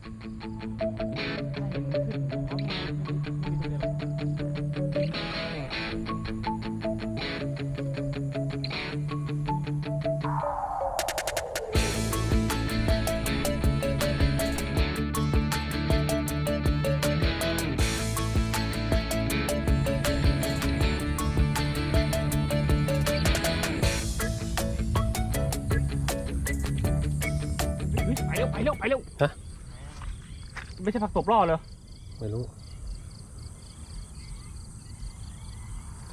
เฮ้ยไปเร็วไปเร็ว ไปเร็ว ฮะ ไม่ใช่ผักตบล่อเลยไม่รู้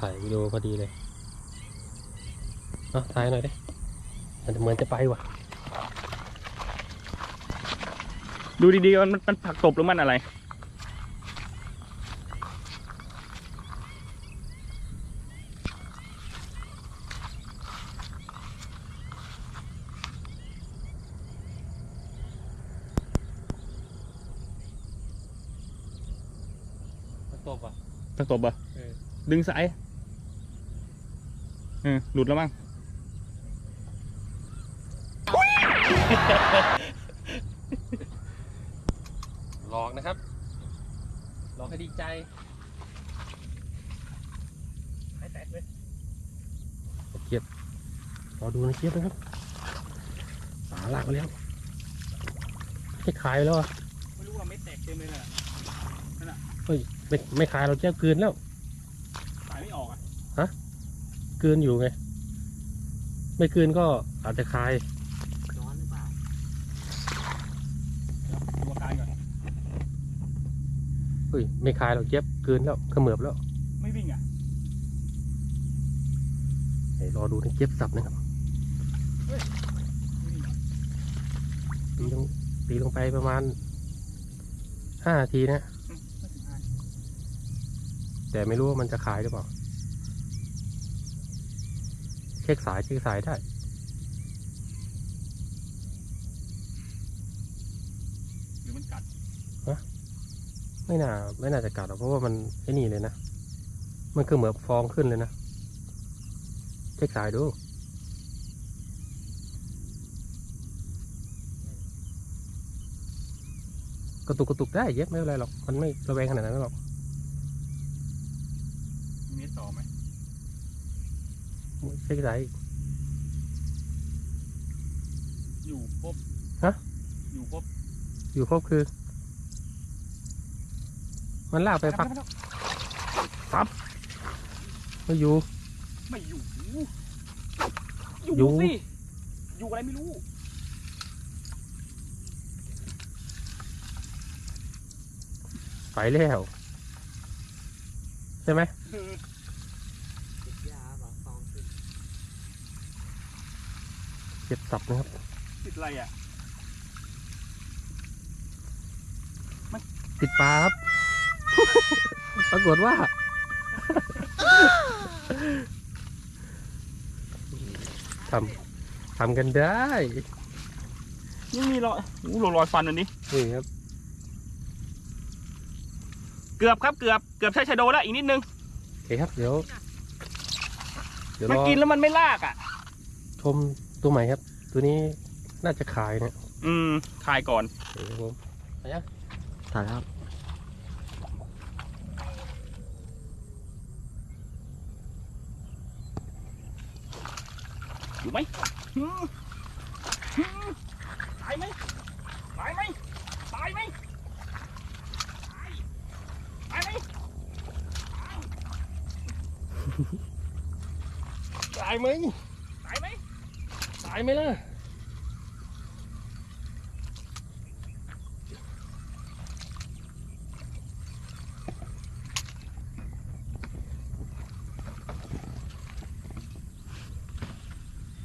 ถ่ายวิดีโอพอดีเลยเนาะถ่ายหน่อยดิมันเหมือนจะไปว่ะ ดูดีๆมันมันผักตบหรือมันอะไร มันตบอะผักตบอะเออดึงสายเออหลุดแล้วมั้งหลอกนะครับ หลอกให้ดีใจหายแตกเลยเก็บรอดูนะเก็บนะครับสาลากไปแล้วให้ขายไปแล้วอะไม่รู้ว่าไม่แตกเต็มเลยน่ะ ไม่ไม่ขายเราแจ้คืนแล้วสายไม่ออกอะคืนอยู่ไง ไม่คืนก็อาจจะคาย ร้อนหรือเปล่าดูอาการก่อน เฮ้ย ไม่คายเราเจ็บคืนแล้วเขมือบแล้วไม่วิ่งอะเดี๋ยวรอดูนะเจ็บสับนะครับ ไม่วิ่งอะตีลงตีลงไปประมาณห้านาทีนะอืมไม่ถึงห้า แต่ไม่รู้ว่ามันจะขายหรือเปล่า เช็คสายเช็คสายได้ หรือมันกัดไม่น่า ไม่น่าจะกัดหรอกเพราะว่ามันไอ้นี่เลยนะ มันคือเหมือนฟองขึ้นเลยนะ เช็คสายดูกระตุกกระตุกได้เย็บไม่เป็นไรหรอก มันไม่ระแวงขนาดนั้นหรอกมีเม ตรต่อไหมเช็คสายอยู่ครบฮะ อยู่ครบอยู่ครบคือ มันลากไปพักม่ด้ไม่อยู่ ไม่อยู่อยู่อยู่สิ อยู่อะไรไม่รู้ ไปแล้ว ใช่ไหม เออเจ็บสับนะครับ ติดอะไรอะติดปลาครับ ปรากฏว่า ทำทำกันได้ยังมีรอยอู้รอยฟันอันนี้นี่ครับ เกือบครับเกือบเกือบใช้ชาโดแล้วอีกนิดนึงโอเคครับ เดี๋ยว เดี๋ยวมันรอกินแล้วมันไม่ลากอะ ชม ตัวใหม่ครับ ตัวนี้น่าจะขายนะอืมคายก่อนเดี๋ยวผมไปยังถ่ายครับ อยู่ไหมหืมหืมตายไหมตายไหมตายไหมตายตายไหมตายตายไหมตายไหมตายไหมล่ะ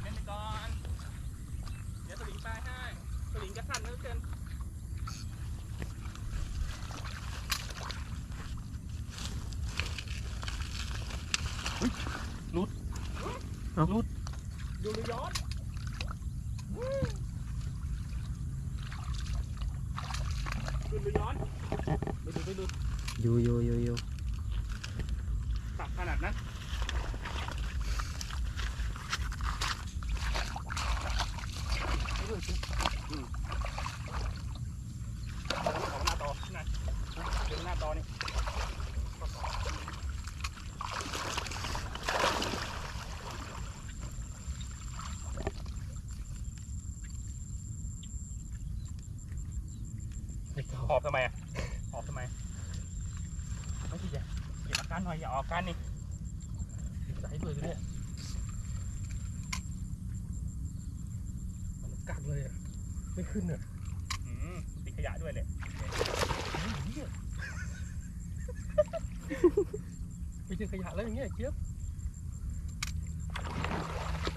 เล่นไปก่อน เดี๋ยวสลิงตายให้สลิงจะสันเหลือเกิน เอ้าหลุดดูเลยย้อน ดูดูย้อนดูดูดูอยู่อยู่อยู่อยู่ตับขนาดนั้นเาหน้าต่อนี่ อบทำไมอะหอบทำไมไม่ใช่อย่าเก็บอาการหน่อยอย่าออกอาการนี่สายด้วยตัวเนี่ยมันกักเลยอะไม่ขึ้นอะอืมติดขยะด้วยเลยไปเจอขยะแล้วอย่างเงี้ยเจี๊ยบ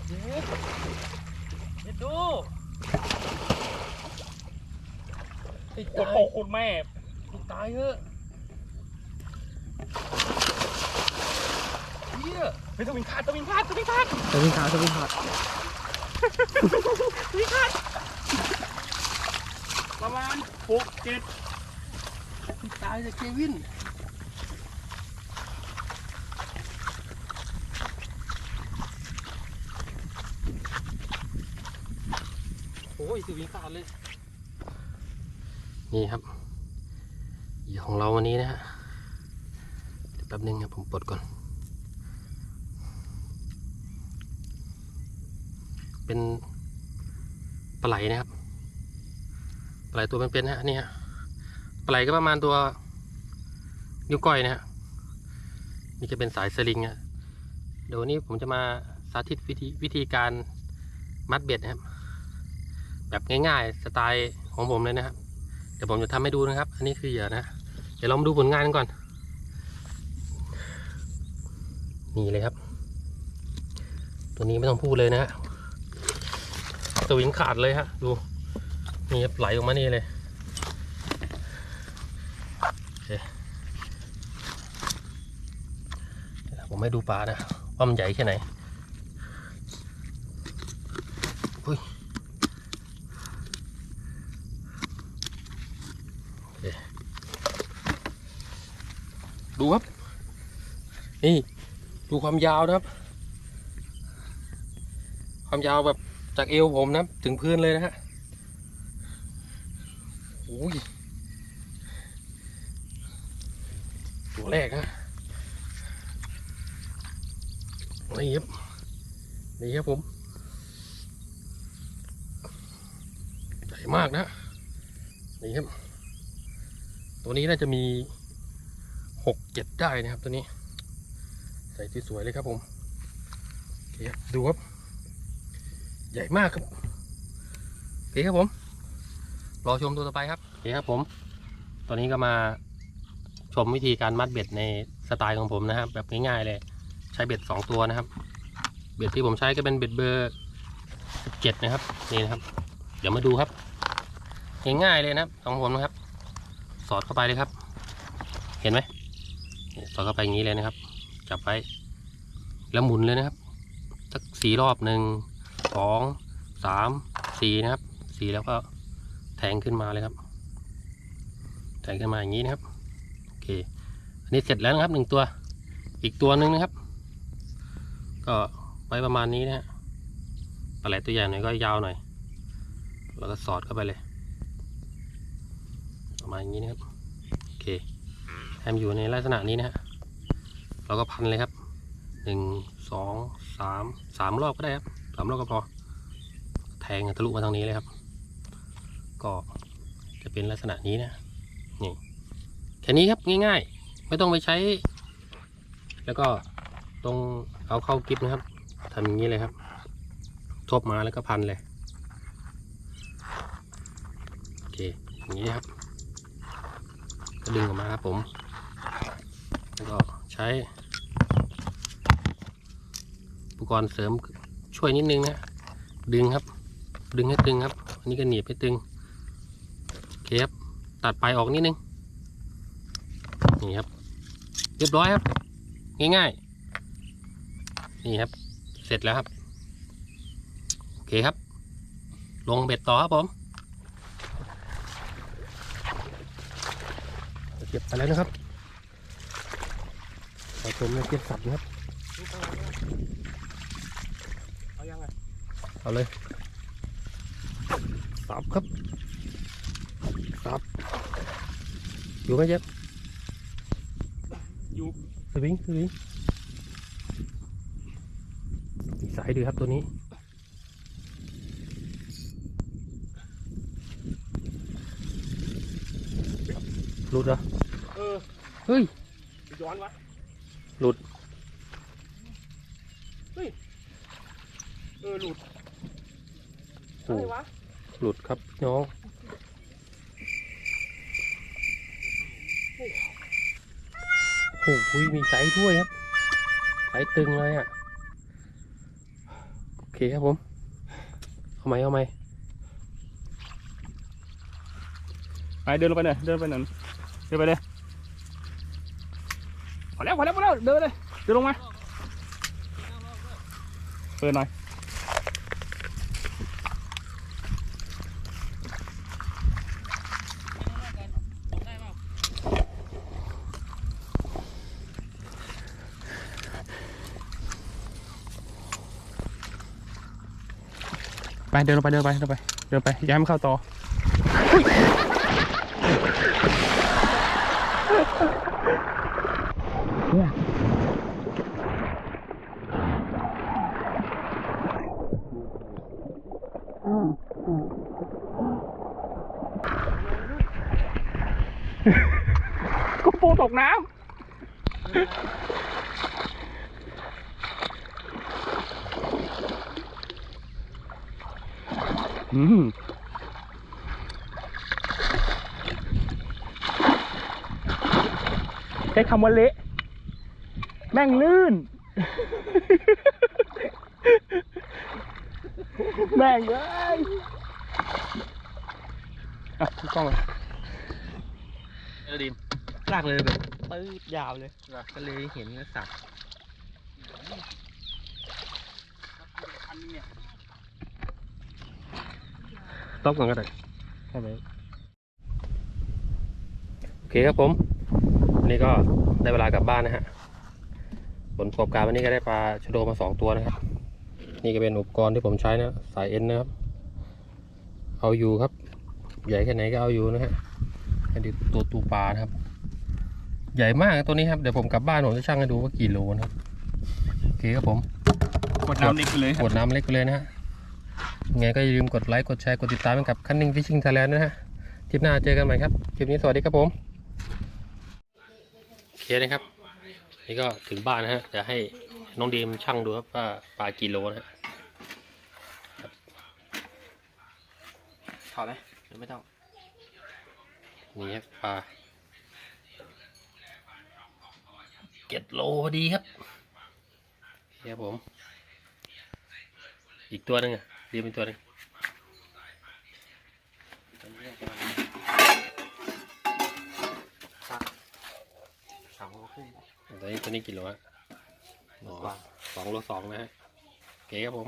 เย็ดเย็ดดู ไอ้โอ้ตาโหยคุณแม่ไอ้ตายเถอะเฮียเฮ้ยตะวินคาดตะวินคาดตะวินคาดสวิงขาสวิงขาตะวินคาดประมาณหกเจ็ดตายจากเควินโอ้ยสวิงขาดเลย นี่ครับเหยื่อของเราวันนี้นะฮะเดี๋ยวแป๊บนึงครับผมปลดก่อน เป็นปลาไหลนะครับปลาไหลตัวเป็นๆนะฮะนี่ฮะปลาไหลก็ประมาณตัวนิ้วก้อยนะฮะนี่จะเป็นสายสลิงอะเดี๋ยววันนี้ผมจะมาสาธิตวิธีวิธีการมัดเบ็ดนะครับ แบบง่ายๆ สไตล์ของผมเลยนะครับ เดี๋ยวผมจะทำให้ดูนะครับ อันนี้คือเหยื่อนะ เดี๋ยวเรามาดูผลงานกันก่อน นี่เลยครับ ตัวนี้ไม่ต้องพูดเลยนะฮะสวิงขาดเลยฮะ ดู นี่ครับไหลออกมานี่เลยเคเดี๋ยผมให้ดูปลานะว่ามันใหญ่แค่ไหนอุ้ยโอเค ดูครับ นี่ ดูความยาวนะครับ ความยาวแบบจากเอวผมนะถึงพื้นเลยนะฮะโอ้ยตัวแรกนะนี่ครับนี่ครับผมใหญ่มากนะนี่ครับ ตัวนี้น่าจะมี หกเจ็ดได้นะครับตัวนี้ ใส่ที่สวยเลยครับผมโอเคครับดูครับใหญ่มากครับโอเคครับผม รอชมตัวต่อไปครับโอเคครับผม ตอนนี้ก็มาชมวิธีการมัดเบ็ดในสไตล์ของผมนะครับ แบบง่ายๆเลยใช้เบ็ดสองตัวนะครับ เบ็ดที่ผมใช้ก็เป็นเบ็ดเบอร์เจ็ดนะครับนี่นะครับ เดี๋ยวมาดูครับง่ายๆเลยนะครับของผมนะครับ สอดเข้าไปเลยครับ เห็นไหม สอดเข้าไปอย่างนี้เลยนะครับ จับไว้แล้วหมุนเลยนะครับ สักสี่รอบหนึ่งสองสามสี่นะครับสี่แล้วก็แทงขึ้นมาเลยครับ แทงขึ้นมาอย่างนี้นะครับโอเคอันนี้เสร็จแล้วนะครับหนึ่งตัว อีกตัวหนึ่งนะครับ ก็ไว้ประมาณนี้นะฮะปลาไหลตัวใหญ่หน่อยก็ยาวหน่อย แล้วก็สอดเข้าไปเลยประมาณอย่างนี้นะครับ ให้มนอยู่ในลักษณะนี้นะฮะเราก็พันเลยครับหนึ่งสองสามสามรอบก็ได้ครับสามรอบก็พอ แทงทะลุมาทางนี้เลยครับ ก็จะเป็นลักษณะนี้นะนี่แค่นี้ครับง่าย ๆ ไม่ต้องไปใช้ แล้วก็ตรงเอาเข้ากิฟนะครับทำอย่างนี้เลยครับ ทบมาแล้วก็พันเลยโอเคอย่างนี้ครับก็ดึงออกมาครับผม แล้วก็ใช้อุปกรณ์เสริมช่วยนิดนึงนะ ดึงครับ ดึงให้ตึงครับ อันนี้ก็หนีบให้ตึงเคครับตัดปลายออกนิดนึง นี่ครับ เรียบร้อยครับ ง่ายๆ นี่ครับ เสร็จแล้วครับ โอเคครับ ลงเบ็ดต่อครับผมเก็บไปแล้วนะครับ ผสมในเก็บสับนะครับเอายังไงเอาเลยสับครับสับอยู่ไหมเจ๊บอยู่สวิงสวิงมีสายด้วยครับตัวนี้ลุดเหรอเออเฮ้ยย้อนวะ หลุดเออหลุดโอ้อะไรวะ หลุดครับน้องโอ้โหมีไซส์ด้วยครับไซส์ตึงเลยอะ โอเคครับผม เอาไหมเอาไหมไปเดินลงไปเลยเดินไปหน่อยเดินไปเลย พอแล้วพอแล้วพอแล้วเดินเลยเดินลงมาเปิดหน่อยไปเดินลงไปเดินไปเดินไปเดินไปย้ายมันเข้าต่อ ก็ปูตกน้ำ อืมใช้คำว่าเละ แม่งลื่น แม่งเอ้ยอะกล้องเลยเออดิมลากเลยแบบ ปื๊ดยาวเลยก็เลยเห็นสับตบก่อนก็ได้ใช่ไหมโอเคครับผมวันนี้ก็ได้เวลากลับบ้านนะฮะผลประกอบการวันนี้ก็ได้ปลาชะโดมาสองตัวนะครับ นี่ก็เป็นอุปกรณ์ที่ผมใช้นะสายเอ็นนะครับ เอาอยู่ครับ ใหญ่แค่ไหนก็เอาอยู่นะฮะให้ดูตัวตูปลานะครับ ใหญ่มากตัวนี้ครับ เดี๋ยวผมกลับบ้านผมจะชั่งให้ดูว่ากี่โลนะครับโอเคครับผมกดน้ำเล็กไปเลยกดน้ำเล็กไปเลยนะฮะยังไงก็อย่าลืมกดไลค์กดแชร์กดติดตามให้กับคันนิ่งฟิชชิ่งไทยแลนด์นะฮะคลิปหน้าเจอกันใหม่ครับคลิปนี้สวัสดีครับผมโอเคนะครับนี่ก็ถึงบ้านนะฮะจะให้น้องดีมช่างดูครับว่าปลากี่โลนะฮะถอดไหมหรือไม่ต้องนี่ครับปลาเจ็ดโลพอดีครับโอเคครับผม อีกตัวหนึงอะดีมเป็นตัวหนึงสองโลครึ่งตัวนี้ตัวนี้กี่โลฮะกว่าสองโลสองนะฮะโอเคครับผม